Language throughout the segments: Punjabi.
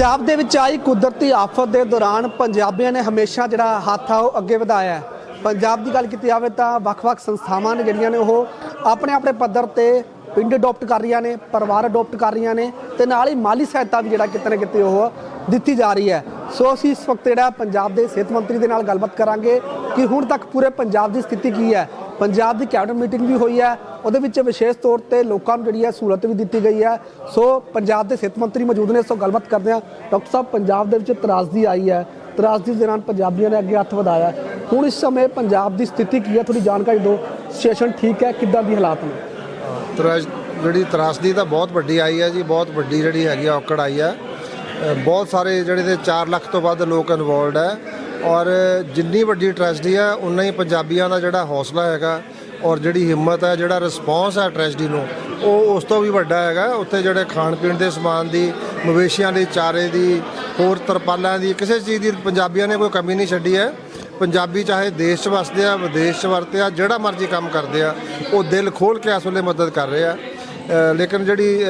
ਪੰਜਾਬ ਦੇ ਵਿੱਚ ਆਈ ਕੁਦਰਤੀ ਆਫਤ ਦੇ ਦੌਰਾਨ ਪੰਜਾਬੀਆਂ ਨੇ ਹਮੇਸ਼ਾ ਜਿਹੜਾ ਹੱਥ ਆ ਉਹ ਅੱਗੇ ਵਧਾਇਆ ਪੰਜਾਬ ਦੀ ਗੱਲ ਕੀਤੀ ਜਾਵੇ ਤਾਂ ਵੱਖ-ਵੱਖ ਸੰਸਥਾਵਾਂ ਨੇ ਜਿਹੜੀਆਂ ਨੇ ਉਹ ਆਪਣੇ ਆਪਣੇ ਪੱਧਰ ਤੇ ਪਿੰਡ ਅਡਾਪਟ ਕਰ ਰਹੀਆਂ ਨੇ, ਪਰਿਵਾਰ ਅਡਾਪਟ ਕਰ ਰਹੀਆਂ ਨੇ ਤੇ ਨਾਲ ਹੀ ਮਾਲੀ ਸਹਾਇਤਾ ਵੀ ਜਿਹੜਾ ਕਿਤੇ ਨਾ ਕਿਤੇ ਉਹ ਦਿੱਤੀ ਜਾ ਰਹੀ ਹੈ। ਸੋ ਅਸੀਂ ਇਸ ਵਕਤ ਜਿਹੜਾ ਪੰਜਾਬ ਦੇ ਸਿਹਤ ਮੰਤਰੀ ਦੇ ਨਾਲ ਗੱਲਬਾਤ ਕਰਾਂਗੇ ਕਿ ਹੁਣ ਤੱਕ ਪੂਰੇ ਪੰਜਾਬ ਦੀ ਸਥਿਤੀ ਕੀ ਹੈ। ਪੰਜਾਬ ਦੀ ਕੈਬਨਿਟ ਮੀਟਿੰਗ ਵੀ ਹੋਈ ਹੈ ਉਹਦੇ ਵਿੱਚ ਵਿਸ਼ੇਸ਼ ਤੌਰ ਤੇ ਲੋਕਾਂ ਨੂੰ ਜਿਹੜੀ ਹੈ ਸਹੂਲਤ ਵੀ ਦਿੱਤੀ ਗਈ ਹੈ। ਸੋ ਪੰਜਾਬ ਦੇ ਸਿਹਤ ਮੰਤਰੀ ਮੌਜੂਦ ਨੇ ਸੋ ਗੱਲਬਾਤ ਕਰਦੇ ਹਾਂ। ਡਾਕਟਰ ਸਾਹਿਬ, ਪੰਜਾਬ ਦੇ ਵਿੱਚ ਤਰਾਸਦੀ ਆਈ ਹੈ। ਤਰਾਸਦੀ ਦੇ ਦੌਰਾਨ ਪੰਜਾਬੀਆਂ ਨੇ ਅੱਗੇ ਹੱਥ ਵਧਾਇਆ। ਹੁਣ ਇਸ ਸਮੇਂ ਪੰਜਾਬ ਦੀ ਸਥਿਤੀ ਕੀ ਹੈ? ਥੋੜੀ ਜਾਣਕਾਰੀ ਦਿਓ। ਸਿਚੁਏਸ਼ਨ ਠੀਕ ਹੈ? ਕਿੱਦਾਂ ਦੀ ਹਾਲਾਤ ਨੇ? ਤਰਾਸ, ਜਿਹੜੀ ਤਰਾਸਦੀ ਤਾਂ ਬਹੁਤ ਵੱਡੀ ਆਈ ਹੈ ਜੀ, ਬਹੁਤ ਵੱਡੀ ਜਿਹੜੀ ਹੈਗੀ ਆ ਔਕੜ ਆਈ ਹੈ। ਬਹੁਤ ਸਾਰੇ ਜਿਹੜੇ ਤੇ 4 ਲੱਖ ਤੋਂ ਵੱਧ ਲੋਕ ਇਨਵੋਲਡ ਹੈ। ਔਰ ਜਿੰਨੀ ਵੱਡੀ ਟ੍ਰੈਜਡੀ ਹੈ, ਉਨਾ ਹੀ ਪੰਜਾਬੀਆਂ ਦਾ ਜਿਹੜਾ ਹੌਸਲਾ ਹੈਗਾ। ਔਰ ਜਿਹੜੀ ਹਿੰਮਤ ਹੈ, ਜਿਹੜਾ ਰਿਸਪੌਂਸ ਹੈ ਟ੍ਰੈਜਡੀ ਨੂੰ, ਉਹ ਉਸ ਤੋਂ ਵੀ ਵੱਡਾ ਹੈਗਾ। ਉੱਥੇ ਜਿਹੜੇ ਖਾਣ ਪੀਣ ਦੇ ਸਮਾਨ ਦੀ, ਮਵੇਸ਼ੀਆਂ ਦੇ ਚਾਰੇ ਦੀ, ਹੋਰ ਤਰਪਾਲਾਂ ਦੀ, ਕਿਸੇ ਚੀਜ਼ ਦੀ ਪੰਜਾਬੀਆਂ ਨੇ ਕੋਈ ਕਮੀ ਨਹੀਂ ਛੱਡੀ ਹੈ। ਪੰਜਾਬੀ ਚਾਹੇ ਦੇਸ਼ 'ਚ ਵਸਦੇ ਆ, ਵਿਦੇਸ਼ 'ਚ ਵਰਤੇ ਆ, ਜਿਹੜਾ ਮਰਜ਼ੀ ਕੰਮ ਕਰਦੇ ਆ, ਉਹ ਦਿਲ ਖੋਲ ਕੇ ਇਸ ਵੇਲੇ ਮਦਦ ਕਰ ਰਹੇ ਆ। ਲੇਕਿਨ ਜਿਹੜੀ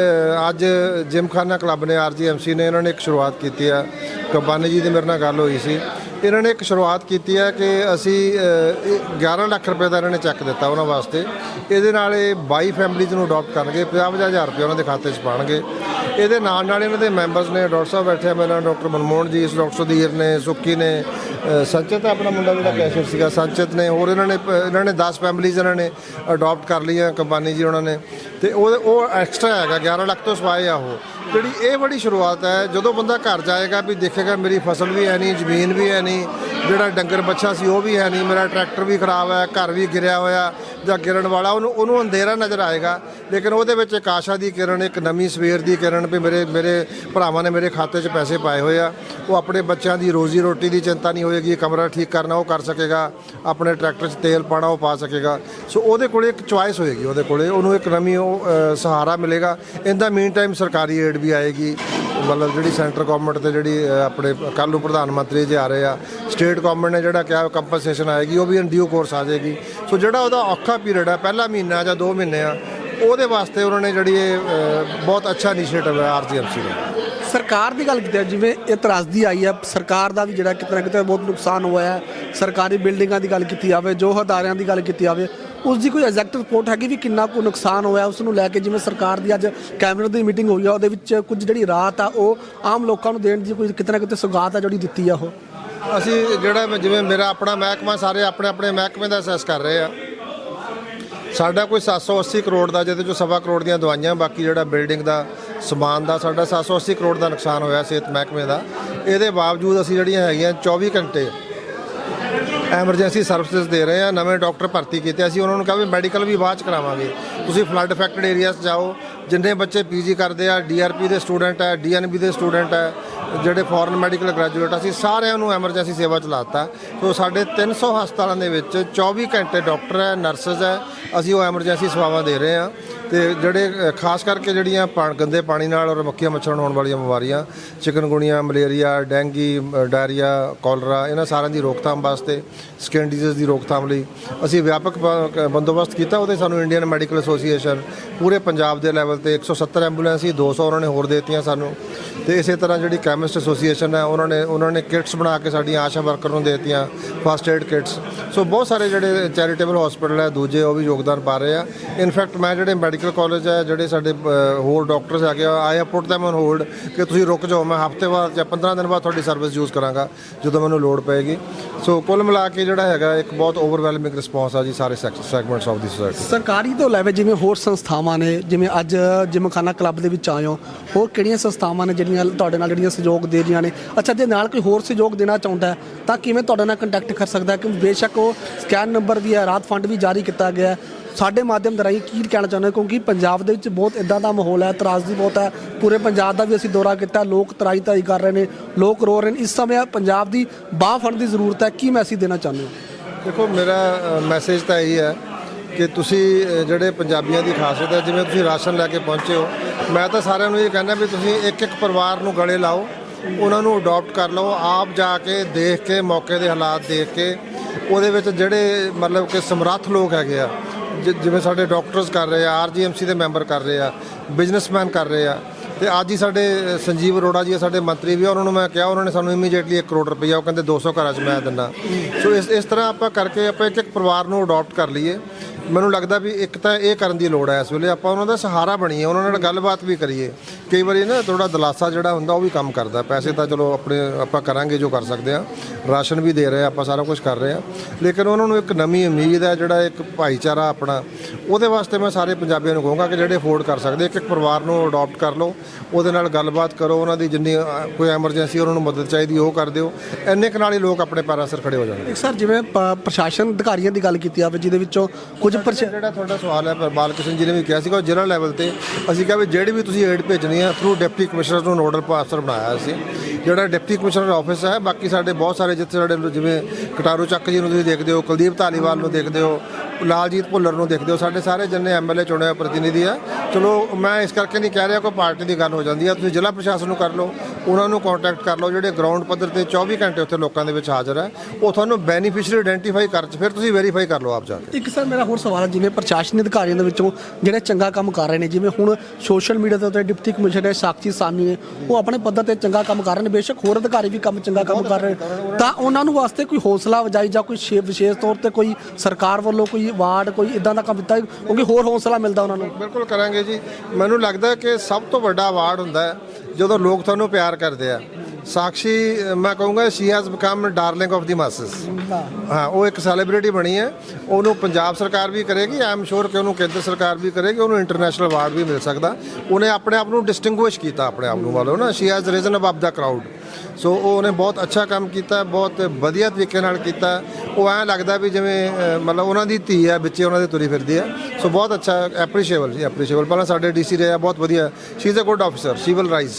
ਅੱਜ ਜਿਮਖਾਨਾ ਕਲੱਬ ਨੇ, ਆਰਜੀਐਮਸੀ ਨੇ, ਇਹਨਾਂ ਨੇ ਇੱਕ ਸ਼ੁਰੂਆਤ ਕੀਤੀ ਆ। ਕਬਾਨੀ ਜੀ ਦੀ ਮੇਰੇ ਨਾਲ ਗੱਲ ਹੋਈ ਸੀ। ਇਹਨਾਂ ਨੇ ਇੱਕ ਸ਼ੁਰੂਆਤ ਕੀਤੀ ਹੈ ਕਿ ਅਸੀਂ ਇਹ 11 ਲੱਖ ਰੁਪਏ ਦਾ ਇਹਨਾਂ ਨੇ ਚੈੱਕ ਦਿੱਤਾ ਉਹਨਾਂ ਵਾਸਤੇ। ਇਹਦੇ ਨਾਲ ਇਹ 22 ਫੈਮਿਲੀਜ਼ ਨੂੰ ਅਡਾਪਟ ਕਰਨਗੇ 50 ਹਜ਼ਾਰ ਰੁਪਏ ਉਹਨਾਂ ਦੇ ਖਾਤੇ 'ਚ ਪਾਣਗੇ। ਇਹਦੇ ਨਾਲ ਨਾਲ ਇਹਨਾਂ ਦੇ ਮੈਂਬਰਸ ਨੇ, ਡਾਕਟਰ ਸਾਹਿਬ ਬੈਠੇ ਆ ਮੇਰੇ ਨਾਲ, ਡਾਕਟਰ ਮਨਮੋਹਨ ਜੀ ਡਾਕਟਰ ਸੁਧੀਰ ਨੇ ਸੁੱਕੀ ਨੇ ਸੰਚਿਤ ਆਪਣਾ ਮੁੰਡਾ ਜਿਹੜਾ ਕੈਸ਼ੀਅਰ ਸੀਗਾ, ਸੰਚਿਤ ਨੇ, ਹੋਰ ਇਹਨਾਂ ਨੇ ਪ- ਇਹਨਾਂ ਨੇ 10 ਫੈਮਿਲੀਜ਼ ਇਹਨਾਂ ਨੇ ਅਡਾਪਟ ਕਰ ਲਈਆਂ ਕੰਪਨੀ ਜੀ ਉਹਨਾਂ ਨੇ। ਤੇ ਉਹ ਉਹ ਐਕਸਟਰਾ ਹੈਗਾ 11 ਲੱਖ ਤੋਂ ਸਵਾਏ ਆ ਉਹ। ਜਿਹੜੀ ਇਹ ਬੜੀ ਸ਼ੁਰੂਆਤ ਹੈ, ਜਦੋਂ ਬੰਦਾ ਘਰ ਜਾਏਗਾ ਵੀ ਦੇਖੇਗਾ ਮੇਰੀ ਫਸਲ ਵੀ ਹੈ ਨਹੀਂ, ਜ਼ਮੀਨ ਵੀ ਹੈ ਨਹੀਂ, ਜਿਹੜਾ ਡੰਗਰ ਬੱਚਾ ਸੀ ਉਹ ਵੀ ਹੈ ਨਹੀਂ, ਮੇਰਾ ਟਰੈਕਟਰ ਵੀ ਖਰਾਬ ਹੈ ਘਰ ਵੀ ਗਿਰਿਆ ਹੋਇਆ, ਜਾਂ ਗਿਰਨ ਵਾਲਾ, ਉਹਨੂੰ ਉਹਨੂੰ ਅੰਧੇਰਾ ਨਜ਼ਰ ਆਏਗਾ। ਲੇਕਿਨ ਉਹਦੇ ਵਿੱਚ ਇੱਕ ਆਸ਼ਾ ਦੀ ਕਿਰਨ, ਇੱਕ ਨਵੀਂ ਸਵੇਰ ਦੀ ਕਿਰਨ ਵੀ ਮੇਰੇ ਮੇਰੇ ਭਰਾਵਾਂ ਨੇ ਮੇਰੇ ਖਾਤੇ 'ਚ ਪੈਸੇ ਪਾਏ ਹੋਏ ਆ। ਉਹ ਆਪਣੇ ਬੱਚਿਆਂ ਦੀ ਰੋਜ਼ੀ ਰੋਟੀ ਦੀ ਚਿੰਤਾ ਨਹੀਂ ਹੋਏਗੀ, ਕਮਰਾ ਠੀਕ ਕਰਨਾ ਉਹ ਕਰ ਸਕੇਗਾ, ਆਪਣੇ ਟਰੈਕਟਰ 'ਚ ਤੇਲ ਪਾਣਾ ਉਹ ਪਾ ਸਕੇਗਾ। ਸੋ ਉਹਦੇ ਕੋਲੇ ਇੱਕ ਚੁਆਇਸ ਹੋਏਗੀ, ਉਹਦੇ ਕੋਲੇ ਉਹਨੂੰ ਇੱਕ ਨਵੀਂ ਉਹ ਸਹਾਰਾ ਮਿਲੇਗਾ। ਇਨ ਦਾ ਮੀਨ ਟਾਈਮ ਸਰਕਾਰੀ ਏਡ ਵੀ ਆਏਗੀ। ਮਤਲਬ ਜਿਹੜੀ ਸੈਂਟਰ ਗਵਰਨਮੈਂਟ ਤੇ ਜਿਹੜੀ ਆਪਣੇ ਕੱਲ੍ਹ ਨੂੰ ਪ੍ਰਧਾਨ ਮੰਤਰੀ ਜੀ ਆ ਰਹੇ ਆ ਸਟੇਟ ਗਵਰਨਮੈਂਟ ਨੇ ਜਿਹੜਾ ਕਿਹਾ ਕੰਪਨਸੇਸ਼ਨ ਆਏਗੀ, ਉਹ ਵੀ ਇਨ ਡਿਊ ਕੋਰਸ ਆ ਜਾਏਗੀ। ਸੋ ਜਿਹੜਾ ਉਹਦਾ ਔਖਾ ਪੀਰੀਅਡ ਆ, ਪਹਿਲਾ ਮਹੀਨਾ ਜਾਂ 2 ਮਹੀਨੇ ਆ, ਉਹਦੇ ਵਾਸਤੇ ਉਹਨਾਂ ਨੇ ਜਿਹੜੀ ਇਹ ਬਹੁਤ ਅੱਛਾ ਇਨੀਸ਼ੀਏਟਿਵ ਹੈ ਆਰਜੀਐਮਸੀ ਦਾ। ਸਰਕਾਰ ਦੀ ਗੱਲ ਕੀਤੀ ਜਿਵੇਂ ਇਹ ਤਰਾਸਦੀ ਆਈ ਹੈ ਸਰਕਾਰ ਦਾ ਵੀ ਜਿਹੜਾ ਕਿਤੇ ਨਾ ਕਿਤੇ ਬਹੁਤ ਨੁਕਸਾਨ ਹੋਇਆ ਹੈ। ਸਰਕਾਰੀ ਬਿਲਡਿੰਗਾਂ ਦੀ ਗੱਲ ਕੀਤੀ ਜਾਵੇ, ਜੋ ਹਦਾਰਿਆਂ ਦੀ ਗੱਲ ਕੀਤੀ ਜਾਵੇ ਉਸ ਦੀ ਕੋਈ ਐਗਜ਼ੈਕਟ ਰਿਪੋਰਟ ਹੈਗੀ ਵੀ ਕਿੰਨਾ ਕੁ ਨੁਕਸਾਨ ਹੋਇਆ, ਉਸ ਨੂੰ ਲੈ ਕੇ ਜਿਵੇਂ ਸਰਕਾਰ ਦੀ ਅੱਜ ਕੈਬਨਿਟ ਦੀ ਮੀਟਿੰਗ ਹੋਈ ਆ, ਉਹਦੇ ਵਿੱਚ ਕੁਝ ਜਿਹੜੀ ਰਾਤ ਆ, ਉਹ ਆਮ ਲੋਕਾਂ ਨੂੰ ਦੇਣ ਦੀ ਕੋਈ ਕਿਤੇ ਨਾ ਕਿਤੇ ਸੁਗਾਤ ਆ ਜਿਹੜੀ ਦਿੱਤੀ ਆ ਉਹ? ਅਸੀਂ ਜਿਹੜਾ ਜਿਵੇਂ ਮੇਰਾ ਆਪਣਾ ਮਹਿਕਮਾ, ਸਾਰੇ ਆਪਣੇ ਆਪਣੇ ਮਹਿਕਮੇ ਦਾ ਅਸੈਸ ਕਰ ਰਹੇ ਆ। ਸਾਡਾ ਕੋਈ 780 ਕਰੋੜ ਦਾ, ਜਿਹਦੇ ਚੋਂ ਸਵਾ ਕਰੋੜ ਦੀਆਂ ਦਵਾਈਆਂ, ਬਾਕੀ ਜਿਹੜਾ ਬਿਲਡਿੰਗ ਦਾ ਸਮਾਨ ਦਾ, ਸਾਡਾ 780 ਕਰੋੜ ਦਾ ਨੁਕਸਾਨ ਹੋਇਆ ਸਿਹਤ ਮਹਿਕਮੇ ਦਾ। ਇਹਦੇ ਬਾਵਜੂਦ ਅਸੀਂ ਜਿਹੜੀਆਂ ਹੈਗੀਆਂ 24 ਘੰਟੇ ਐਮਰਜੈਂਸੀ ਸਰਵਿਸਿਜ਼ ਦੇ ਰਹੇ ਆ, ਨਵੇਂ ਡਾਕਟਰ ਭਰਤੀ ਕੀਤੇ ਅਸੀਂ ਉਹਨਾਂ ਨੂੰ ਕਿਹਾ ਵੀ ਮੈਡੀਕਲ ਵੀ ਬਾਅਦ ਚ ਕਰਾਵਾਂਗੇ। ਤੁਸੀਂ ਫਲੱਡ ਅਫੈਕਟਡ ਏਰੀਆਸ ਜਾਓ, ਜਿੰਨੇ ਬੱਚੇ ਪੀਜੀ ਕਰਦੇ ਆ ਡੀਆਰਪੀ ਦੇ ਸਟੂਡੈਂਟ ਹੈ ਡੀਐਨਬੀ ਦੇ ਸਟੂਡੈਂਟ ਹੈ ਜਿਹੜੇ ਫੋਰਨ ਮੈਡੀਕਲ ਗ੍ਰੈਜੂਏਟ ਅਸੀਂ ਸਾਰਿਆਂ ਨੂੰ ਐਮਰਜੈਂਸੀ ਸੇਵਾ ਚਲਾਤਾ ਸੋ ਸਾਡੇ 300 ਹਸਪਤਾਲਾਂ ਦੇ ਵਿੱਚ 24 ਘੰਟੇ ਡਾਕਟਰ ਹੈ, ਨਰਸਸ ਹੈ, ਅਸੀਂ ਉਹ ਐਮਰਜੈਂਸੀ ਸੇਵਾਵਾਂ ਦੇ ਰਹੇ ਹਾਂ ਤੇ ਜਿਹੜੇ ਖਾਸ ਕਰਕੇ ਜਿਹੜੀਆਂ ਪਾ- ਗੰਦੇ ਪਾਣੀ ਨਾਲ ਔਰ ਮੱਖੀਆਂ ਮੱਛਰਾਂ ਨੂੰ ਹੋਣ ਵਾਲੀਆਂ ਬਿਮਾਰੀਆਂ chikungunya malaria, dengue diarrhoea, cholera, ਇਹਨਾਂ ਸਾਰਿਆਂ ਦੀ ਰੋਕਥਾਮ ਵਾਸਤੇ, ਸਕਿਨ ਡਿਜ਼ੀਜ਼ ਦੀ ਰੋਕਥਾਮ ਲਈ ਅਸੀਂ ਵਿਆਪਕ ਬੰਦੋਬਸਤ ਕੀਤਾ। ਉਹਦੇ ਸਾਨੂੰ ਇੰਡੀਅਨ ਮੈਡੀਕਲ ਐਸੋਸੀਏਸ਼ਨ ਪੂਰੇ ਪੰਜਾਬ ਦੇ ਲੈਵਲ ਤੇ 170 ਐਂਬੂਲੈਂਸ ਸੀ 200 ਉਹਨਾਂ ਨੇ ਹੋਰ ਦੇ ਦਿੱਤੀਆਂ ਸਾਨੂੰ। ਤੇ ਇਸੇ ਤਰ੍ਹਾਂ ਜਿਹੜੀ ਕੈਮਿਸਟ ਐਸੋਸੀਏਸ਼ਨ ਹੈ, ਉਹਨਾਂ ਨੇ ਉਹਨਾਂ ਨੇ ਕਿਟਸ ਬਣਾ ਕੇ ਸਾਡੀਆਂ ਆਸ਼ਾ ਵਰਕਰ ਨੂੰ ਦੇ ਦਿੱਤੀਆਂ, ਫਸਟ ਏਡ ਕਿਟਸ। ਸੋ ਬਹੁਤ ਸਾਰੇ ਜਿਹੜੇ ਚੈਰੀਟੇਬਲ ਹਸਪੀਟਲ ਹੈ, ਦੂਜੇ ਉਹ ਵੀ ਯੋਗਦਾਨ ਪਾ ਰਹੇ ਆ। ਇਨਫੈਕਟ ਮੈਂ ਜਿਹੜੇ ਮੈਡੀਕਲ ਕਾਲਜ ਹੈ ਜਿਹੜੇ ਸਾਡੇ ਅ, ਹੋਰ ਡਾਕਟਰਸ ਹੈਗੇ ਆ I have put them on hold ਕਿ ਤੁਸੀਂ ਰੁਕ ਜਾਓ ਮੈਂ ਹਫ਼ਤੇ ਬਾਅਦ ਜਾਂ 15 ਦਿਨ ਬਾਅਦ ਤੁਹਾਡੀ ਸਰਵਿਸ ਯੂਜ਼ ਕਰਾਂਗਾ ਜਦੋਂ ਮੈਨੂੰ ਲੋੜ ਪਏਗੀ। ਸੋ ਕੁੱਲ ਮਿਲਾ ਕੇ ਜਿਹੜਾ ਹੈਗਾ ਇੱਕ ਬਹੁਤ ਓਵਰਵੈਲਮਿੰਗ ਰਿਸਪੌਂਸ ਆ ਜੀ ਸਾਰੇ ਸੈਗਮੈਂਟਸ ਆਫ ਦੀ ਸੋਸਾਇਟੀ ਸਰਕਾਰੀ ਤੋਂ ਇਲਾਵਾ ਜਿਵੇਂ ਹੋਰ ਸੰਸਥਾਵਾਂ ਨੇ ਜਿਵੇਂ ਅੱਜ ਜਿਮਖਾਨਾ ਕਲੱਬ ਦੇ ਵਿੱਚ ਆਏ ਹੋ ਹੋਰ ਕਿਹੜੀਆਂ ਸੰਸਥਾਵਾਂ ਨੇ ਜਿਹੜੀਆਂ ਤੁਹਾਡੇ ਨਾਲ ਜਿਹੜੀਆਂ ਸਹਿਯੋਗ ਦੇ ਰਹੀਆਂ ਨੇ? ਅੱਛਾ ਜੇ ਨਾਲ ਕੋਈ ਹੋਰ ਸਹਿਯੋਗ ਦੇਣਾ ਚਾਹੁੰਦਾ ਹੈ ਤਾਂ ਕਿਵੇਂ ਤੁਹਾਡੇ ਨਾਲ ਕੰਟੈਕਟ ਕਰ ਸਕਦਾ ਹੈ? ਕਿ ਬੇਸ਼ੱਕ ਉਹ ਸਕੈਨ ਨੰਬਰ ਵੀ ਹੈ ਰਾਤ ਫੰਡ ਵੀ ਜਾਰੀ ਕੀਤਾ ਗਿਆ ਹੈ। ਸਾਡੇ ਮਾਧਿਅਮ ਦੇ ਰਾਹੀਂ ਕੀ ਕਹਿਣਾ ਚਾਹੁੰਦੇ ਹੋ? ਕਿਉਂਕਿ ਪੰਜਾਬ ਦੇ ਵਿੱਚ ਬਹੁਤ ਇਦਾਂ ਦਾ ਮਾਹੌਲ ਹੈ, ਤਰਾਸਦੀ ਬਹੁਤ ਹੈ। ਪੂਰੇ ਪੰਜਾਬ ਦਾ ਵੀ ਅਸੀਂ ਦੌਰਾ ਕੀਤਾ, ਲੋਕ ਤਰਾਈ ਤਾਈ ਕਰ ਰਹੇ ਨੇ, ਲੋਕ ਰੋ ਰਹੇ ਨੇ। ਇਸ ਸਮੇਂ ਪੰਜਾਬ ਦੀ ਬਾਹ ਫੜਨ ਦੀ ਜ਼ਰੂਰਤ ਹੈ। ਕੀ ਮੈਸੇਜ ਦੇਣਾ ਚਾਹੁੰਦੇ ਹੋ? ਦੇਖੋ, ਮੇਰਾ ਮੈਸੇਜ ਤਾਂ ਇਹੀ ਹੈ ਕਿ ਤੁਸੀਂ ਜਿਹੜੇ ਪੰਜਾਬੀਆਂ ਦੀ ਖਾਸੀਅਤ ਹੈ, ਜਿਵੇਂ ਤੁਸੀਂ ਰਾਸ਼ਨ ਲੈ ਕੇ ਪਹੁੰਚੇ ਹੋ, ਮੈਂ ਤਾਂ ਸਾਰਿਆਂ ਨੂੰ ਇਹ ਕਹਿੰਦਾ ਵੀ ਤੁਸੀਂ ਇੱਕ ਇੱਕ ਪਰਿਵਾਰ ਨੂੰ ਗਲੇ ਲਾਓ, ਉਹਨਾਂ ਨੂੰ ਅਡਾਪਟ ਕਰ ਲਓ, ਆਪ ਜਾ ਕੇ ਦੇਖ ਕੇ, ਮੌਕੇ ਦੇ ਹਾਲਾਤ ਦੇਖ ਕੇ, ਉਹਦੇ ਵਿੱਚ ਜਿਹੜੇ ਮਤਲਬ ਕਿ ਸਮਰੱਥ ਲੋਕ ਹੈਗੇ ਆ ਜਿ- ਜਿਵੇਂ ਸਾਡੇ ਡਾਕਟਰਸ ਕਰ ਰਹੇ ਆ ਆਰਜੀਐਮਸੀ ਦੇ ਮੈਂਬਰ ਕਰ ਰਹੇ ਆ ਬਿਜ਼ਨਸਮੈਨ ਕਰ ਰਹੇ ਆ ਤੇ ਅੱਜ ਹੀ ਸਾਡੇ ਅ, ਸੰਜੀਵ ਅਰੋੜਾ ਜੀ ਆ, ਸਾਡੇ ਮੰਤਰੀ ਵੀ ਆ, ਉਹਨਾਂ ਨੂੰ ਮੈਂ ਕਿਹਾ ਉਹਨਾਂ ਨੇ ਸਾਨੂੰ ਇਮੀਡੀਏਟਲੀ 1 ਕਰੋੜ ਰੁਪਈਆ ਉਹ ਕਹਿੰਦੇ 200 ਘਰਾਂ 'ਚ ਮੈਂ ਦਿੰਦਾ। ਸੋ ਇਸ ਇਸ ਤਰ੍ਹਾਂ ਆਪਾਂ ਕਰਕੇ ਆਪਾਂ ਇੱਕ ਇੱਕ ਪਰਿਵਾਰ ਨੂੰ ਅਡਾਪਟ ਕਰ ਲਈਏ। ਮੈਨੂੰ ਲੱਗਦਾ ਵੀ ਇੱਕ ਤਾਂ ਇਹ ਕਰਨ ਦੀ ਲੋੜ ਹੈ ਇਸ ਵੇਲੇ ਆਪਾਂ ਉਹਨਾਂ ਦਾ ਸਹਾਰਾ ਬਣੀਏ, ਉਹਨਾਂ ਨਾਲ ਗੱਲਬਾਤ ਵੀ ਕਰੀਏ। ਕਈ ਵਾਰੀ ਨਾ ਥੋੜਾ ਦਲਾਸਾ ਜਿਹੜਾ ਹੁੰਦਾ ਉਹ ਵੀ ਕੰਮ ਕਰਦਾ। ਪੈਸੇ ਤਾਂ ਚਲੋ ਆਪਣੇ ਆਪਾਂ ਕਰਾਂਗੇ ਜੋ ਕਰ ਸਕਦੇ ਆ ਰਾਸ਼ਨ ਵੀ ਦੇ ਰਹੇ ਆ, ਆਪਾਂ ਸਾਰਾ ਕੁਝ ਕਰ ਰਹੇ ਆ ਲੇਕਿਨ ਉਹਨਾਂ ਨੂੰ ਇੱਕ ਨਵੀਂ ਉਮੀਦ ਹੈ, ਜਿਹੜਾ ਇੱਕ ਭਾਈਚਾਰਾ ਆਪਣਾ, ਉਹਦੇ ਵਾਸਤੇ ਮੈਂ ਸਾਰੇ ਪੰਜਾਬੀਆਂ ਨੂੰ ਕਹੂੰਗਾ ਕਿ ਜਿਹੜੇ ਅਫੋਰਡ ਕਰ ਸਕਦੇ ਇੱਕ ਇੱਕ ਪਰਿਵਾਰ ਨੂੰ ਅਡਾਪਟ ਕਰ ਲਓ। ਉਹਦੇ ਨਾਲ ਗੱਲਬਾਤ ਕਰੋ, ਉਹਨਾਂ ਦੀ ਜਿੰਨੀ ਕੋਈ ਐਮਰਜੈਂਸੀ ਉਹਨਾਂ ਨੂੰ ਮਦਦ ਚਾਹੀਦੀ, ਉਹ ਕਰ ਦਿਓ। ਇੰਨੇ ਕੁ ਨਾਲ ਹੀ ਲੋਕ ਆਪਣੇ ਪੈਰਾਂ ਸਿਰ ਖੜੇ ਹੋ ਜਾਣਗੇ ਸਰ, ਜਿਵੇਂ ਪ੍ਰਸ਼ਾਸਨ ਅਧਿਕਾਰੀਆਂ ਦੀ ਗੱਲ ਕੀਤੀ ਜਾਵੇ, ਜਿਹਦੇ ਵਿੱਚੋਂ ਕੁਝ ਪ੍ਰਸ਼ ਜਿਹੜਾ ਤੁਹਾਡਾ ਸਵਾਲ ਹੈ ਪਰ ਬਾਲਕ੍ਰਿਸ਼ਨ ਜੀ ਨੇ ਵੀ ਕਿਹਾ ਸੀਗਾ ਉਹ ਜ਼ਿਲ੍ਹਾ ਲੈਵਲ ਤੇ ਅਸੀਂ ਕਿਹਾ ਵੀ ਜਿਹੜੀ ਵੀ ਤੁਸੀਂ ਏਡ ਭੇਜਣੀ ਹੈ ਥਰੂ ਡਿਪਟੀ ਕਮਿਸ਼ਨਰ ਨੂੰ ਨੋਡਲ ਅਫਸਰ ਬਣਾਇਆ ਸੀ। ਜਿਹੜਾ ਡਿਪਟੀ ਕਮਿਸ਼ਨਰ ਆਫਿਸ ਹੈ, ਬਾਕੀ ਸਾਡੇ ਬਹੁਤ ਸਾਰੇ ਜਿੱਥੇ ਸਾਡੇ ਜਿਵੇਂ ਕਟਾਰੂ ਚੱਕ ਜੀ ਨੂੰ ਤੁਸੀਂ ਦੇਖਦੇ ਹੋ, ਕੁਲਦੀਪ ਧਾਲੀਵਾਲ ਨੂੰ ਦੇਖਦੇ ਹੋ, ਲਾਲਜੀਤ ਭੁੱਲਰ ਨੂੰ ਦੇਖਦੇ ਹੋ, ਸਾਡੇ ਸਾਰੇ ਜਿੰਨੇ ਐਮਐਲਏ ਚੁਣੇ ਹੋਏ ਪ੍ਰਤੀਨਿਧੀ ਆ ਚਲੋ, ਮੈਂ ਇਸ ਕਰਕੇ ਨਹੀਂ ਕਹਿ ਰਿਹਾ ਕੋਈ ਪਾਰਟੀ ਦੀ ਗੱਲ ਹੋ ਜਾਂਦੀ ਹੈ, ਤੁਸੀਂ ਜ਼ਿਲ੍ਹਾ ਪ੍ਰਸ਼ਾਸਨ ਨੂੰ ਕਰ ਲਓ, ਉਹਨਾਂ ਨੂੰ ਕੰਟੈਕਟ ਕਰ ਲਓ, ਜਿਹੜੇ ਗਰਾਊਂਡ ਪੱਧਰ ਤੇ 24 ਘੰਟੇ ਉੱਥੇ ਲੋਕਾਂ ਦੇ ਵਿੱਚ ਹਾਜ਼ਰ ਹੈ, ਉਹ ਤੁਹਾਨੂੰ ਬੈਨੀਫੀਸ਼ੀਅਰੀ ਆਇਡੈਂਟੀਫਾਈ ਕਰ ਚ ਫਿਰ ਤੁਸੀਂ ਵੈਰੀਫਾਈ ਕਰ ਲਓ ਆਪ ਜਾ ਕੇ। ਇੱਕ ਸਰ, ਮੇਰਾ ਹੋਰ ਸਵਾਲ ਹੈ, ਜਿਵੇਂ ਪ੍ਰਸ਼ਾਸਨਿਕ ਅਧਿਕਾਰੀਆਂ ਦੇ ਵਿੱਚੋਂ ਜਿਹੜੇ ਚੰਗਾ ਕੰਮ ਕਰ ਰਹੇ ਨੇ, ਜਿਵੇਂ ਹੁਣ ਸੋਸ਼ਲ ਮੀਡੀਆ ਦੇ ਉੱਤੇ ਡਿਪਟੀ ਕਮਿਸ਼ਨਰ ਸਾਕਸ਼ੀ ਸਾਮੀ ਨੇ, ਉਹ ਆਪਣੇ ਪੱਧਰ ਤੇ ਚੰਗਾ ਕੰਮ ਕਰ ਰਹੇ ਨੇ ਬੇਸ਼ੱਕ ਹੋਰ ਅਧਿਕਾਰੀ ਵੀ ਕੰਮ ਚੰਗਾ ਕੰਮ ਕਰ ਰਹੇ ਨੇ। ਤਾਂ ਉਹਨਾਂ ਨੂੰ ਵਾਸਤੇ ਕੋਈ ਹੌਸਲਾ ਵਜਾਈ ਜਾਂ ਕੋਈ ਸ਼ੇ- ਵਿਸ਼ੇਸ਼ ਤੌਰ ਤੇ ਕੋਈ ਸਰਕਾਰ ਵੱਲੋਂ ਕੋਈ ਅਵਾਰਡ ਕੋਈ ਇਦਾਂ ਦਾ ਕੰਮ ਦਿੱਤਾ ਕਿਉਂਕਿ ਹੋਰ ਹੌਸਲਾ ਮਿਲਦਾ ਉਹਨਾਂ ਨੂੰ। ਬਿਲਕੁਲ ਕਰਾਂਗੇ ਜੀ। ਮੈਨੂੰ ਲੱਗਦਾ ਕਿ ਸਭ ਤੋਂ ਵੱਡਾ ਅਵਾਰਡ ਹੁੰਦਾ ਹੈ ਜਦੋਂ ਲੋਕ ਤੁਹਾਨੂੰ ਪਿਆਰ ਕਰਦੇ ਆ। ਸਾਕਸ਼ੀ ਮੈਂ ਕਹੂੰਗਾ she has become darling of the masses ਹਾਂ ਉਹ ਇੱਕ ਸੈਲੀਬ੍ਰਿਟੀ ਬਣੀ ਹੈ। ਉਹਨੂੰ ਪੰਜਾਬ ਸਰਕਾਰ ਵੀ ਕਰੇਗੀ ਆਈ ਐਮ ਸ਼ੋਰ ਕਿ ਉਹਨੂੰ ਕੇਂਦਰ ਸਰਕਾਰ ਵੀ ਕਰੇਗੀ ਉਹਨੂੰ ਇੰਟਰਨੈਸ਼ਨਲ ਅਵਾਰਡ ਵੀ ਮਿਲ ਸਕਦਾ। ਉਹਨੇ ਆਪਣੇ ਆਪ ਨੂੰ ਡਿਸਟਿੰਗੁਇਸ਼ ਕੀਤਾ ਆਪਣੇ ਆਪ ਨੂੰ ਵਾਲੋ ਨਾ she has risen above the crowd so ਉਹ ਉਹਨੇ ਬਹੁਤ ਅੱਛਾ ਕੰਮ ਕੀਤਾ ਬਹੁਤ ਵਧੀਆ ਤਰੀਕੇ ਨਾਲ ਕੀਤਾ। ਉਹ ਐਂ ਲੱਗਦਾ ਵੀ ਜਿਵੇਂ ਮਤਲਬ ਉਹਨਾਂ ਦੀ ਧੀ ਹੈ ਬੱਚੇ ਉਹਨਾਂ ਦੇ ਤੁਰੀ ਫਿਰਦੀ ਹੈ। ਸੋ ਬਹੁਤ ਅੱਛਾ ਐਪਰੀਸ਼ੀਏਬਲ ਜੀ ਐਪਰੀਸ਼ੀਏਬਲ ਪਹਿਲਾਂ ਸਾਡੇ ਡੀਸੀ ਰਹੇ ਬਹੁਤ ਵਧੀਆ। She is a good officer she will rise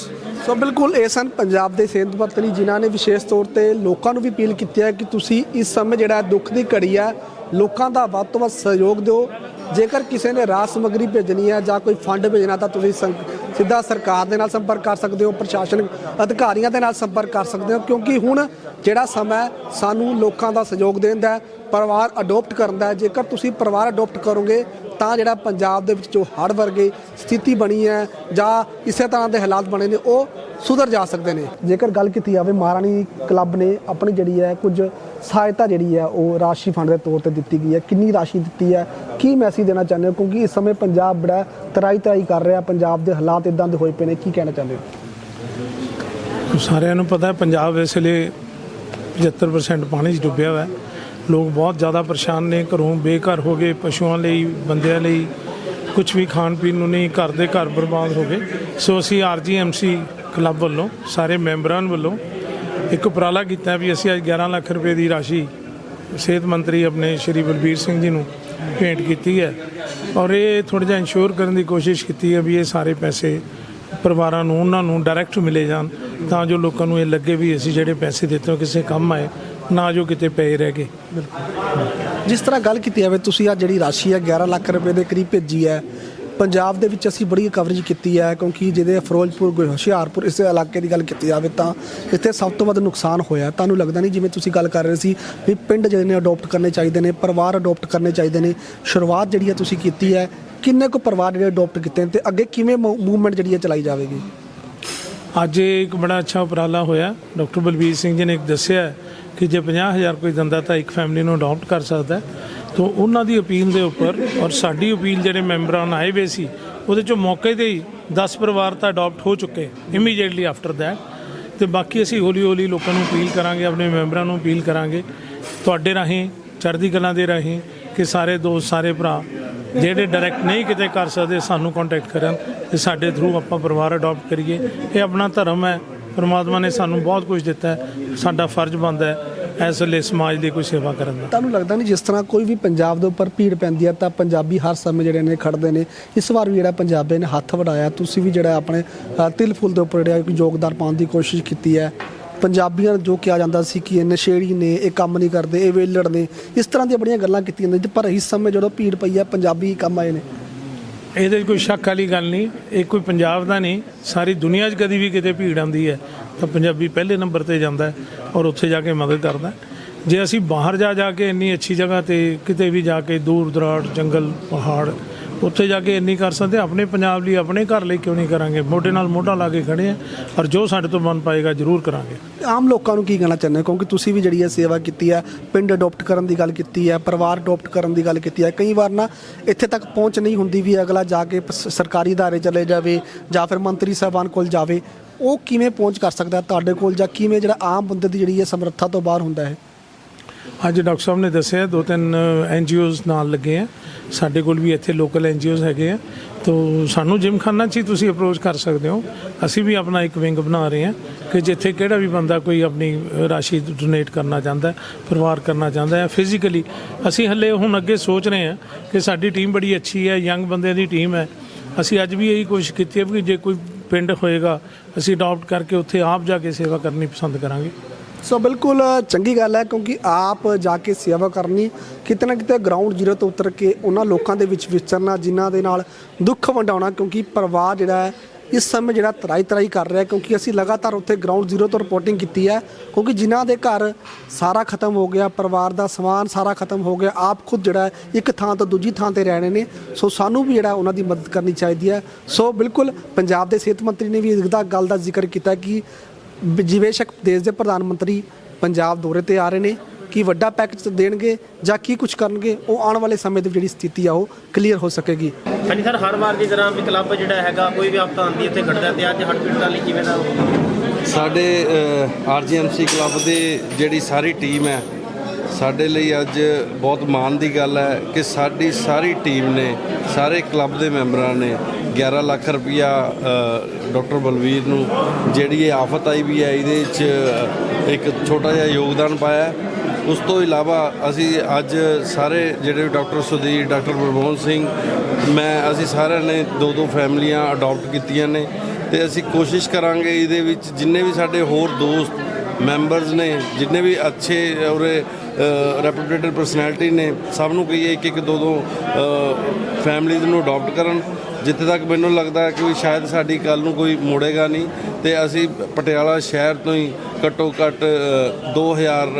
so ਬਿਲਕੁਲ ਇਹ ਸਨ ਪੰਜਾਬ ਦੇ ਸਿਹਤ ਪਤਨੀ ਜਿਨ੍ਹਾਂ ਨੇ ਵਿਸ਼ੇਸ਼ ਤੌਰ ਤੇ ਲੋਕਾਂ ਨੂੰ ਵੀ ਅਪੀਲ ਕੀਤੀ ਹੈ ਕਿ ਤੁਸੀਂ ਇਸ ਸਮੇਂ ਜਿਹੜਾ ਦੁੱਖ ਦੀ ਘੜੀ ਹੈ, ਲੋਕਾਂ ਦਾ ਵੱਧ ਤੋਂ ਵੱਧ ਸਹਿਯੋਗ ਦਿਓ। ਜੇਕਰ ਕਿਸੇ ਨੇ ਰਾਜ ਸਮੱਗਰੀ ਭੇਜਣੀ ਹੈ ਜਾਂ ਕੋਈ ਫੰਡ ਭੇਜਣਾ, ਤਾਂ ਤੁਸੀਂ ਸੰ- ਸਿੱਧਾ ਸਰਕਾਰ ਦੇ ਨਾਲ ਸੰਪਰਕ ਕਰ ਸਕਦੇ ਹੋ, ਪ੍ਰਸ਼ਾਸਨਿਕ ਅਧਿਕਾਰੀਆਂ ਦੇ ਨਾਲ ਸੰਪਰਕ ਕਰ ਸਕਦੇ ਹੋ, ਕਿਉਂਕਿ ਹੁਣ ਜਿਹੜਾ ਸਮਾਂ ਸਾਨੂੰ ਲੋਕਾਂ ਦਾ ਸਹਿਯੋਗ ਦੇਣ ਦਾ ਪਰਿਵਾਰ ਅਡਾਪਟ ਕਰਨ ਦਾ ਜੇਕਰ ਤੁਸੀਂ ਪਰਿਵਾਰ ਅਡਾਪਟ ਕਰੋਗੇ ਤਾਂ ਜਿਹੜਾ ਪੰਜਾਬ ਦੇ ਵਿੱਚ ਜੋ ਹੜ੍ਹ ਵਰਗੇ ਸਥਿਤੀ ਬਣੀ ਹੈ ਜਾਂ ਇਸੇ ਤਰ੍ਹਾਂ ਦੇ ਹਾਲਾਤ ਬਣੇ ਨੇ ਉਹ ਸੁਧਰ ਜਾ ਸਕਦੇ ਨੇ। ਜੇਕਰ ਗੱਲ ਕੀਤੀ ਜਾਵੇ ਮਹਾਰਾਣੀ ਕਲੱਬ ਨੇ ਆਪਣੀ ਜਿਹੜੀ ਹੈ ਕੁਝ ਸਹਾਇਤਾ ਜਿਹੜੀ ਹੈ ਉਹ ਰਾਸ਼ੀ ਫੰਡ ਦੇ ਤੌਰ ਤੇ ਦਿੱਤੀ ਗਈ ਹੈ। ਕਿੰਨੀ ਰਾਸ਼ੀ ਦਿੱਤੀ ਹੈ ਕੀ ਮੈਸੇਜ ਦੇਣਾ ਚਾਹੁੰਦੇ ਹੋ? ਕਿਉਂਕਿ ਇਸ ਸਮੇਂ ਪੰਜਾਬ ਬੜਾ ਤਰਾਈ ਤਰਾਈ ਕਰ ਰਿਹਾ ਪੰਜਾਬ ਦੇ ਹਾਲਾਤ ਇਦਾਂ ਦੇ ਹੋਏ ਪਏ ਨੇ। ਕੀ ਕਹਿਣਾ ਚਾਹੁੰਦੇ ਹੋ? ਸਾਰਿਆਂ ਨੂੰ ਪਤਾ ਹੈ ਪੰਜਾਬ ਇਸ ਵੇਲੇ 75% ਪਾਣੀ 'ਚ ਡੁੱਬਿਆ ਹੋਇਆ ਹੈ। ਲੋਕ ਬਹੁਤ ਜ਼ਿਆਦਾ ਪਰੇਸ਼ਾਨ ਨੇ, ਘਰੋਂ ਬੇਘਰ ਹੋ ਗਏ, ਪਸ਼ੂਆਂ ਲਈ, ਬੰਦਿਆਂ ਲਈ ਕੁਝ ਵੀ ਖਾਣ ਪੀਣ ਨੂੰ ਨਹੀਂ, ਘਰ ਦੇ ਘਰ ਬਰਬਾਦ ਹੋ ਗਏ। ਸੋ ਅਸੀਂ ਆਰਜੀਐਮਸੀ ਕਲੱਬ ਵੱਲੋਂ, ਸਾਰੇ ਮੈਂਬਰਾਂ ਵੱਲੋਂ ਇੱਕ ਉਪਰਾਲਾ ਕੀਤਾ ਵੀ ਅਸੀਂ ਅੱਜ 11 ਲੱਖ ਰੁਪਏ ਦੀ ਰਾਸ਼ੀ ਸਿਹਤ ਮੰਤਰੀ ਆਪਣੇ ਸ਼੍ਰੀ ਬਲਬੀਰ ਸਿੰਘ ਜੀ ਨੂੰ ਭੇਂਟ ਕੀਤੀ ਹੈ ਔਰ ਇਹ ਥੋੜ੍ਹਾ ਜਿਹਾ ਇੰਸ਼ੋਰ ਕਰਨ ਦੀ ਕੋਸ਼ਿਸ਼ ਕੀਤੀ ਹੈ ਵੀ ਇਹ ਸਾਰੇ ਪੈਸੇ ਪਰਿਵਾਰਾਂ ਨੂੰ, ਉਹਨਾਂ ਨੂੰ ਡਾਇਰੈਕਟ ਮਿਲੇ ਜਾਣ ਤਾਂ ਜੋ ਲੋਕਾਂ ਨੂੰ ਇਹ ਲੱਗੇ ਵੀ ਅਸੀਂ ਜਿਹੜੇ ਪੈਸੇ ਦਿੱਤੇ ਉਹ ਕਿਸੇ ਕੰਮ ਆਏ। ਨਾ ਜੋ ਕਿਤੇ ਪਏ ਰਹਿ ਗਏ। ਜਿਸ ਤਰ੍ਹਾਂ ਗੱਲ ਕੀਤੀ ਜਾਵੇ ਤੁਸੀਂ ਆ ਜਿਹੜੀ ਰਾਸ਼ੀ ਹੈ 11 ਲੱਖ ਰੁਪਏ ਦੇ ਕਰੀਬ ਭੇਜੀ ਹੈ। ਪੰਜਾਬ ਦੇ ਵਿੱਚ ਅਸੀਂ ਬੜੀ ਕਵਰੇਜ ਕੀਤੀ ਹੈ ਕਿਉਂਕਿ ਜਿਹਦੇ ਫਿਰੋਜ਼ਪੁਰ ਹੁਸ਼ਿਆਰਪੁਰ ਇਸ ਇਲਾਕੇ ਦੀ ਗੱਲ ਕੀਤੀ ਜਾਵੇ ਤਾਂ ਇੱਥੇ ਸਭ ਤੋਂ ਵੱਧ ਨੁਕਸਾਨ ਹੋਇਆ। ਤੁਹਾਨੂੰ ਲੱਗਦਾ ਨਹੀਂ ਜਿਵੇਂ ਤੁਸੀਂ ਗੱਲ ਕਰ ਰਹੇ ਸੀ ਵੀ ਪਿੰਡ ਜਿਹੜੇ ਨੇ ਅਡਾਪਟ ਕਰਨੇ ਚਾਹੀਦੇ ਨੇ ਪਰਿਵਾਰ ਅਡਾਪਟ ਕਰਨੇ ਚਾਹੀਦੇ ਨੇ। ਸ਼ੁਰੂਆਤ ਜਿਹੜੀ ਹੈ ਤੁਸੀਂ ਕੀਤੀ ਹੈ ਕਿੰਨੇ ਕੁ ਪਰਿਵਾਰ ਜਿਹੜੇ ਅਡਾਪਟ ਕੀਤੇ ਨੇ ਤੇ ਅੱਗੇ ਕਿਵੇਂ ਮੂਵਮੈਂਟ ਜਿਹੜੀ ਹੈ ਚਲਾਈ ਜਾਵੇਗੀ? ਅੱਜ ਇੱਕ ਬੜਾ ਅੱਛਾ ਉਪਰਾਲਾ ਹੋਇਆ। ਡਾਕਟਰ ਬਲਬੀਰ ਸਿੰਘ ਜੀ ਨੇ ਇੱਕ ਦੱਸਿਆ ਕਿ ਜੇ 50000 ਕੋਈ ਦਿੰਦਾ ਤਾਂ ਇੱਕ ਫੈਮਿਲੀ ਨੂੰ ਅਡਾਪਟ ਕਰ ਸਕਦਾ ਹੈ। ਤਾਂ ਉਹਨਾਂ ਦੀ ਅਪੀਲ ਦੇ ਉੱਪਰ ਔਰ ਸਾਡੀ ਅਪੀਲ ਜਿਹੜੇ ਮੈਂਬਰਾਂ ਨਾਲ ਆਏ ਵੇ ਸੀ, ਉਹਦੇ ਚੋਂ ਮੌਕੇ ਤੇ ਹੀ 10 ਪਰਿਵਾਰ ਤਾਂ ਅਡਾਪਟ ਹੋ ਚੁੱਕੇ ਇਮੀਡੀਏਟਲੀ ਆਫਟਰ ਦੈਟ ਤੇ ਬਾਕੀ ਅਸੀਂ ਹੌਲੀ ਹੌਲੀ ਲੋਕਾਂ ਨੂੰ ਅਪੀਲ ਕਰਾਂਗੇ, ਆਪਣੇ ਮੈਂਬਰਾਂ ਨੂੰ ਅਪੀਲ ਕਰਾਂਗੇ, ਤੁਹਾਡੇ ਰਾਹੀਂ, ਚੜ੍ਹਦੀ ਕਲਾਂ ਦੇ ਰਾਹੀਂ ਕਿ ਸਾਰੇ ਦੋਸਤ, ਸਾਰੇ ਭਰਾ ਜਿਹੜੇ ਡਾਇਰੈਕਟ ਨਹੀਂ ਕਿਤੇ ਕਰ ਸਕਦੇ, ਸਾਨੂੰ ਕੰਟੈਕਟ ਕਰਨ ਤੇ ਸਾਡੇ ਥਰੂ ਆਪਾਂ ਪਰਿਵਾਰ ਅਡਾਪਟ ਕਰੀਏ ਇਹ ਆਪਣਾ ਧਰਮ ਹੈ ਪਰਮਾਤਮਾ ਨੇ ਸਾਨੂੰ ਬਹੁਤ ਕੁਝ ਦਿੱਤਾ ਹੈ। ਸਾਡਾ ਫਰਜ਼ ਬਣਦਾ ਹੈ ਇਸ ਵੇਲੇ ਸਮਾਜ ਦੀ ਕੋਈ ਸੇਵਾ ਕਰਨ ਦਾ। ਤੁਹਾਨੂੰ ਲੱਗਦਾ ਨਹੀਂ ਜਿਸ ਤਰ੍ਹਾਂ ਕੋਈ ਵੀ ਪੰਜਾਬ ਦੇ ਉੱਪਰ ਭੀੜ ਪੈਂਦੀ ਹੈ ਤਾਂ ਪੰਜਾਬੀ ਹਰ ਸਮੇਂ ਜਿਹੜੇ ਨੇ ਖੜਦੇ ਨੇ? ਇਸ ਵਾਰ ਵੀ ਜਿਹੜਾ ਪੰਜਾਬੀ ਨੇ ਹੱਥ ਵਡਾਇਆ, ਤੁਸੀਂ ਵੀ ਜਿਹੜਾ ਆਪਣੇ ਤਿਲ ਫੁੱਲ ਦੇ ਉੱਪਰ ਜਿਹੜਾ ਯੋਗਦਾਨ ਪਾਉਣ ਦੀ ਕੋਸ਼ਿਸ਼ ਕੀਤੀ ਹੈ। ਪੰਜਾਬੀਆਂ ਜੋ ਕਿਹਾ ਜਾਂਦਾ ਸੀ ਕਿ ਇਹ ਨਸ਼ੇੜੀ ਨੇ, ਇਹ ਕੰਮ ਨਹੀਂ ਕਰਦੇ, ਇਹ ਵੇਲੜ ਨੇ, ਇਸ ਤਰ੍ਹਾਂ ਦੀਆਂ ਬੜੀਆਂ ਗੱਲਾਂ ਕੀਤੀਆਂ ਜਾਂਦੀਆਂ ਪਰ ਇਸ ਸਮੇਂ ਜਦੋਂ ਭੀੜ ਪਈ ਹੈ, ਪੰਜਾਬੀ ਕੰਮ ਆਏ ਨੇ। ਇਹਦੇ 'ਚ ਕੋਈ ਸ਼ੱਕ ਵਾਲੀ ਗੱਲ ਨਹੀਂ, ਇਹ ਕੋਈ ਪੰਜਾਬ ਦਾ ਨਹੀਂ, ਸਾਰੀ ਦੁਨੀਆ 'ਚ ਕਦੀ ਵੀ ਕਿਤੇ ਭੀੜ ਆਉਂਦੀ ਹੈ, ਤਾਂ ਪੰਜਾਬੀ ਪਹਿਲੇ ਨੰਬਰ ਤੇ ਜਾਂਦਾ ਹੈ ਔਰ ਉੱਥੇ ਜਾ ਕੇ ਮਦਦ ਕਰਦਾ ਹੈ। ਜੇ ਅਸੀਂ ਬਾਹਰ ਜਾ ਜਾ ਕੇ ਇੰਨੀ ਅੱਛੀ ਜਗ੍ਹਾ ਤੇ ਕਿਤੇ ਵੀ ਜਾ ਕੇ ਦੂਰ ਦਰਾੜ ਜੰਗਲ, ਪਹਾੜ ਉੱਥੇ ਜਾ ਕੇ ਇੰਨੀ ਕਰ ਸਕਦੇ ਆਪਣੇ ਪੰਜਾਬ ਲਈ, ਆਪਣੇ ਘਰ ਲਈ ਕਿਉਂ ਨਹੀਂ ਕਰਾਂਗੇ? ਮੋਢੇ ਨਾਲ ਮੋਢਾ ਲਾ ਕੇ ਖੜੇ ਆ ਔਰ ਜੋ ਸਾਡੇ ਤੋਂ ਬਣ ਪਾਏਗਾ ਜ਼ਰੂਰ ਕਰਾਂਗੇ। ਆਮ ਲੋਕਾਂ ਨੂੰ ਕੀ ਕਹਿਣਾ ਚਾਹੁੰਦੇ ਕਿਉਂਕਿ ਤੁਸੀਂ ਵੀ ਜਿਹੜੀ ਹੈ ਸੇਵਾ ਕੀਤੀ ਹੈ ਪਿੰਡ ਅਡਾਪਟ ਕਰਨ ਦੀ ਗੱਲ ਕੀਤੀ ਹੈ ਪਰਿਵਾਰ ਅਡਾਪਟ ਕਰਨ ਦੀ ਗੱਲ ਕੀਤੀ ਹੈ ਕਈ ਵਾਰ ਨਾ ਇੱਥੇ ਤੱਕ ਪਹੁੰਚ ਨਹੀਂ ਹੁੰਦੀ ਵੀ ਅਗਲਾ ਜਾ ਕੇ ਸਰਕਾਰੀ ਅਦਾਰੇ ਚਲੇ ਜਾਵੇ ਜਾਂ ਫਿਰ ਮੰਤਰੀ ਸਾਹਿਬਾਨ ਕੋਲ ਜਾਵੇ। ਉਹ ਕਿਵੇਂ ਪਹੁੰਚ ਕਰ ਸਕਦਾ ਤੁਹਾਡੇ ਕੋਲ ਜਾਂ ਕਿਵੇਂ ਜਿਹੜਾ ਆਮ ਬੰਦੇ ਦੀ ਜਿਹੜੀ ਹੈ ਸਮਰੱਥਾ ਤੋਂ ਬਾਹਰ ਹੁੰਦਾ ਹੈ? ਅੱਜ ਡਾਕਟਰ ਸਾਹਿਬ ਨੇ ਦੱਸਿਆ, ਦੋ ਤਿੰਨ ਐਨਜੀਓਜ਼ ਨਾਲ ਲੱਗੇ ਆ। ਸਾਡੇ ਕੋਲ ਵੀ ਇੱਥੇ ਲੋਕਲ ਐਨਜੀਓਜ਼ ਹੈਗੇ ਆ। ਤੋ ਸਾਨੂੰ ਜਿਮਖਾਨਾ 'ਚ ਹੀ ਤੁਸੀਂ ਅਪਰੋਚ ਕਰ ਸਕਦੇ ਹੋ। ਅਸੀਂ ਵੀ ਆਪਣਾ ਇੱਕ ਵਿੰਗ ਬਣਾ ਰਹੇ ਹਾਂ ਕਿ ਜਿੱਥੇ ਕਿਹੜਾ ਵੀ ਬੰਦਾ ਕੋਈ ਆਪਣੀ ਰਾਸ਼ੀ ਡੋਨੇਟ ਕਰਨਾ ਚਾਹੁੰਦਾ ਪਰਿਵਾਰ ਕਰਨਾ ਚਾਹੁੰਦਾ ਹੈ ਫਿਜ਼ੀਕਲੀ ਅਸੀਂ ਹੱਲੇ ਹੁਣ ਅੱਗੇ ਸੋਚ ਰਹੇ ਹਾਂ ਕਿ ਸਾਡੀ ਟੀਮ ਬੜੀ ਅੱਛੀ ਹੈ ਯੰਗ ਬੰਦਿਆਂ ਦੀ ਟੀਮ ਹੈ। ਅਸੀਂ ਅੱਜ ਵੀ ਇਹੀ ਕੋਸ਼ਿਸ਼ ਕੀਤੀ ਹੈ ਕਿ ਜੇ ਕੋਈ ਪਿੰਡ ਹੋਏਗਾ, ਅਸੀਂ ਅਡਾਪਟ ਕਰਕੇ ਉੱਥੇ ਆਪ ਜਾ ਕੇ ਸੇਵਾ ਕਰਨੀ ਪਸੰਦ ਕਰਾਂਗੇ। ਸੋ ਬਿਲਕੁਲ ਚੰਗੀ ਗੱਲ ਹੈ ਕਿਉਂਕਿ ਆਪ ਜਾ ਕੇ ਸੇਵਾ ਕਰਨੀ, ਕਿਤੇ ਨਾ ਕਿਤੇ ਗਰਾਊਂਡ ਜ਼ੀਰੋ ਤੋਂ ਉਤਰ ਕੇ ਉਹਨਾਂ ਲੋਕਾਂ ਦੇ ਵਿੱਚ ਵਿਚਰਨਾ, ਜਿਨ੍ਹਾਂ ਦੇ ਨਾਲ ਦੁੱਖ ਵੰਡਾਉਣਾ, ਕਿਉਂਕਿ ਪਰਿਵਾਰ ਜਿਹੜਾ ਹੈ, ਇਸ ਸਮੇਂ ਜਿਹੜਾ ਤਰਾਈ ਤਰਾਈ ਕਰ ਰਿਹਾ ਕਿਉਂਕਿ ਅਸੀਂ ਲਗਾਤਾਰ ਉੱਥੇ ਗਰਾਊਂਡ ਜ਼ੀਰੋ ਤੋਂ ਰਿਪੋਰਟਿੰਗ ਕੀਤੀ ਹੈ, ਕਿਉਂਕਿ ਜਿਨ੍ਹਾਂ ਦੇ ਘਰ ਸਾਰਾ ਖਤਮ ਹੋ ਗਿਆ, ਪਰਿਵਾਰ ਦਾ ਸਮਾਨ ਸਾਰਾ ਖਤਮ ਹੋ ਗਿਆ, ਆਪ ਖੁਦ ਜਿਹੜਾ ਇੱਕ ਥਾਂ ਤੋਂ ਦੂਜੀ ਥਾਂ ਤੇ ਰਹਿਣੇ ਨੇ, ਸੋ ਸਾਨੂੰ ਵੀ ਜਿਹੜਾ ਉਹਨਾਂ ਦੀ ਮਦਦ ਕਰਨੀ ਚਾਹੀਦੀ ਹੈ। ਸੋ ਬਿਲਕੁਲ, ਪੰਜਾਬ ਦੇ ਸਿਹਤ ਮੰਤਰੀ ਨੇ ਵੀ ਇਸ ਦਾ ਗੱਲ ਦਾ ਜ਼ਿਕਰ ਕੀਤਾ ਕਿ ਬ- ਜਿਵੇਂ ਸ਼ੱਕ ਦੇਸ਼ ਦੇ ਪ੍ਰਧਾਨ ਮੰਤਰੀ ਪੰਜਾਬ ਦੌਰੇ ਤੇ ਆ ਰਹੇ ਨੇ ਕੀ ਵੱਡਾ ਪੈਕੇਜ ਦੇਣਗੇ ਜਾਂ ਕੀ ਕੁਝ ਕਰਨਗੇ ਉਹ ਆਉਣ ਵਾਲੇ ਸਮੇਂ ਦੀ ਜਿਹੜੀ ਸਥਿਤੀ ਆ ਉਹ ਕਲੀਅਰ ਹੋ ਸਕੇਗੀ। ਹਾਂਜੀ ਸਰ ਹਰ ਵਾਰ ਦੀ ਤਰ੍ਹਾਂ ਵੀ ਕਲੱਬ ਜਿਹੜਾ ਹੈਗਾ ਕੋਈ ਵੀ ਆਫਤ ਆਉਂਦੀ ਇੱਥੇ ਖੜਦਾ ਤੇ ਅੱਜ ਹੜਪੀੜ ਨਾਲ ਕਿਵੇਂ ਦਾ ਸਾਡੇ ਆਰਜੀਐਮਸੀ ਕਲੱਬ ਦੇ ਜਿਹੜੀ ਸਾਰੀ ਟੀਮ ਹੈ ਸਾਡੇ ਲਈ ਅੱਜ ਬਹੁਤ ਮਾਣ ਦੀ ਗੱਲ ਹੈ ਕਿ ਸਾਡੀ ਸਾਰੀ ਟੀਮ ਨੇ ਸਾਰੇ ਕਲੱਬ ਦੇ ਮੈਂਬਰਾਂ ਨੇ 11 ਲੱਖ ਰੁਪਇਆ ਡਾਕਟਰ ਬਲਵੀਰ ਨੂੰ, ਜਿਹੜੀ ਇਹ ਆਫਤ ਆਈ ਵੀ ਹੈ, ਇਹਦੇ ਵਿੱਚ ਇੱਕ ਛੋਟਾ ਜਿਹਾ ਯੋਗਦਾਨ ਪਾਇਆ। ਉਸ ਤੋਂ ਇਲਾਵਾ ਅਸੀਂ ਅੱਜ ਸਾਰੇ ਜਿਹੜੇ ਡਾਕਟਰ ਸੁਧੀਰ, ਡਾਕਟਰ ਬਲਮੋਹਨ ਸਿੰਘ, ਮੈਂ, ਅਸੀਂ ਸਾਰਿਆਂ ਨੇ ਦੋ ਦੋ ਫੈਮਲੀਆਂ ਅਡਾਪਟ ਕੀਤੀਆਂ ਨੇ ਤੇ ਅਸੀਂ ਕੋਸ਼ਿਸ਼ ਕਰਾਂਗੇ ਇਹਦੇ ਵਿੱਚ ਜਿੰਨੇ ਵੀ ਸਾਡੇ ਹੋਰ ਦੋਸਤ, ਮੈਂਬਰਸ ਨੇ, ਜਿੰਨੇ ਵੀ ਅੱਛੇ ਔਰੇ ਰੈਪੂਟੇਟਡ ਪਰਸਨੈਲਿਟੀ ਨੇ, ਸਭ ਨੂੰ ਕਹੀਏ ਇੱਕ ਇੱਕ ਦੋ ਦੋ ਫੈਮਲੀਜ਼ ਨੂੰ ਅਡਾਪਟ ਕਰਨ। ਜਿੱਥੇ ਤੱਕ ਮੈਨੂੰ ਲੱਗਦਾ ਹੈ ਕਿ ਵੀ ਸ਼ਾਇਦ ਸਾਡੀ ਕੱਲ ਨੂੰ ਕੋਈ ਮੋੜੇਗਾ ਨਹੀਂ ਤੇ ਅਸੀਂ ਪਟਿਆਲਾ ਸ਼ਹਿਰ ਤੋਂ ਹੀ ਘੱਟੋ ਘੱਟ ਅ, 2000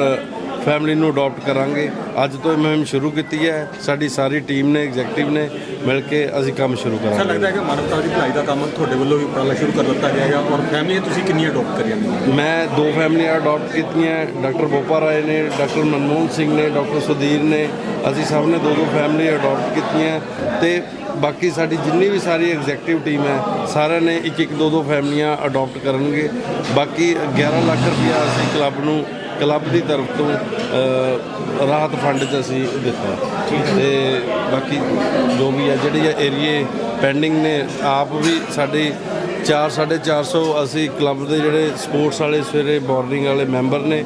ਫੈਮਿਲੀ ਨੂੰ ਅਡਾਪਟ ਕਰਾਂਗੇ। ਅੱਜ ਤੋਂ ਇਹ ਮੁਹਿੰਮ ਸ਼ੁਰੂ ਕੀਤੀ ਹੈ। ਸਾਡੀ ਸਾਰੀ ਟੀਮ ਨੇ ਐਗਜ਼ੈਕਟਿਵ ਨੇ ਮਿਲ ਕੇ ਅਸੀਂ ਕੰਮ ਸ਼ੁਰੂ ਕਰਾਂਗੇ। ਲੱਗਦਾ ਹੈ ਕਿ ਮਾਨਵਤਾ ਦੀ ਭਲਾਈ ਦਾ ਕੰਮ ਤੁਹਾਡੇ ਵੱਲੋਂ ਵੀ ਉਪਰਾਲਾ ਸ਼ੁਰੂ ਕਰ ਦਿੱਤਾ ਗਿਆ ਹੈ ਔਰ ਫੈਮਲੀਆਂ ਤੁਸੀਂ ਕਿੰਨੀਆਂ ਅਡਾਪਟ ਕਰੀਆਂ ਨੇ? ਮੈਂ ਦੋ ਫੈਮਲੀਆਂ ਅਡਾਪਟ ਕੀਤੀਆਂ ਡਾਕਟਰ ਬੋਪਾ ਰਾਏ ਨੇ ਡਾਕਟਰ ਮਨਮੋਹਨ ਸਿੰਘ ਨੇ ਡਾਕਟਰ ਸੁਧੀਰ ਨੇ ਅਸੀਂ ਸਭ ਨੇ ਦੋ ਦੋ ਫੈਮਲੀ ਅਡਾਪਟ ਕੀਤੀਆਂ ਤੇ ਬਾਕੀ ਸਾਡੀ ਜਿੰਨੀ ਵੀ ਸਾਰੀ ਐਗਜ਼ੈਕਟਿਵ ਟੀਮ ਹੈ, ਸਾਰਿਆਂ ਨੇ ਇੱਕ ਇੱਕ ਦੋ ਦੋ ਫੈਮਲੀਆਂ ਅਡਾਪਟ ਕਰਨਗੇ। ਬਾਕੀ 11 ਲੱਖ ਰੁਪਇਆ ਅਸੀਂ ਕਲੱਬ ਨੂੰ ਕਲੱਬ ਦੀ ਤਰਫ ਤੋਂ ਰਾਹਤ ਫੰਡ 'ਚ ਅਸੀਂ ਦਿੱਤਾ। ਤੇ ਬਾਕੀ ਜੋ ਵੀ ਆ, ਜਿਹੜੀ ਇਹ ਏਰੀਏ ਪੈਂਡਿੰਗ ਨੇ, ਆਪ ਵੀ ਸਾਡੀ 4 450 ਅਸੀਂ ਕਲੱਬ ਦੇ ਜਿਹੜੇ ਸਪੋਰਟਸ ਵਾਲੇ ਸਵੇਰੇ ਮਾਰਨਿੰਗ ਵਾਲੇ ਮੈਂਬਰ ਨੇ,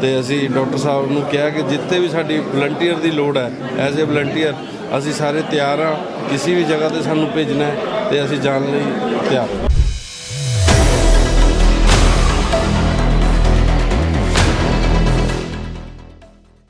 ਤੇ ਅਸੀਂ ਡਾਕਟਰ ਸਾਹਿਬ ਨੂੰ ਕਿਹਾ ਕਿ ਜਿੱਥੇ ਵੀ ਸਾਡੀ ਵਲੰਟੀਅਰ ਦੀ ਲੋੜ ਹੈ ਐਜ਼ ਅ ਵਲੰਟੀਅਰ ਅਸੀਂ ਸਾਰੇ ਤਿਆਰ ਹਾਂ। ਕਿਸੇ ਵੀ ਜਗ੍ਹਾ ਤੇ ਸਾਨੂੰ ਭੇਜਣਾ ਹੈ ਤੇ ਅਸੀਂ ਜਾਣ ਲਈ ਤਿਆਰ ਹਾਂ।